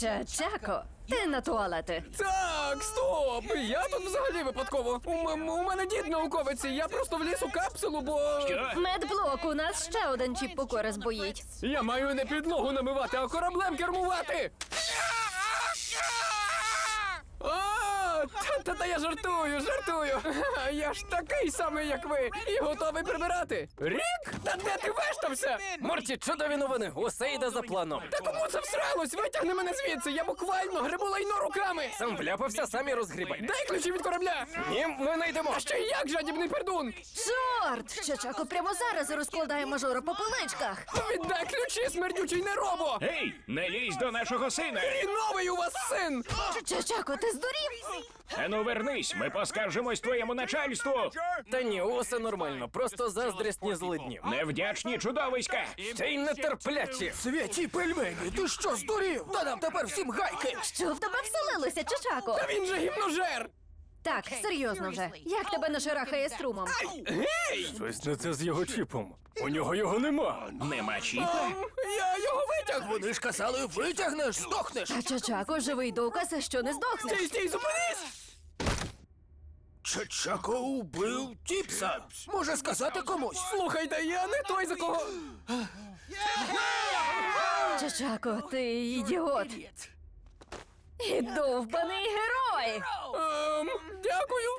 Чачако, ти на туалети. Так, стоп! Я тут взагалі випадково. У, м- у мене дід науковець, і я просто вліз у капсулу, бо. Що? Медблок, у нас ще один чіп покори збоїть. Я маю не підлогу намивати, а кораблем кермувати. Та, та, я жартую, жартую. Я ж такий самий, як ви, і готовий прибирати. Рік? Та де ти вештався? Морті, чудові новини! Усе йде за планом. Та кому це всралось? Витягни мене звідси, я буквально грибу лайно руками. Сам вляпався, самі розгрібай. Дай ключі від корабля. Ні, ми не йдемо. А ще як жадібний пердун? Чорт! Чачако прямо зараз розкладає мажора по поличках. Віддай ключі, смердючий неробо! Гей, не лізь до нашого сина! І новий у вас син! Чачако, ти здурів? Ану вернись, ми поскаржимось твоєму начальству! Та ні, усе нормально, просто заздрісні злидні. Невдячні чудовиська! Ще й нетерплячі. Святі пельмені, ти що здурів? Та нам тепер всім гайки! Що в тебе вселилося, Чачако? Та він же гімножер! Так, серйозно вже. Як тебе не шарахає струмом? Щось не це з його чіпом. У нього його нема. Нема чіпа? Я його витяг! Вони ж казали, витягнеш, здохнеш. А Чачако живий доказ, що не здохнеш. Стій, стій, зупинись! Чачако убив Тіпса. Може сказати комусь. Слухайте, я не той, за кого. Чачако, ти ідіот. І довбаний герой. Ем, дякую.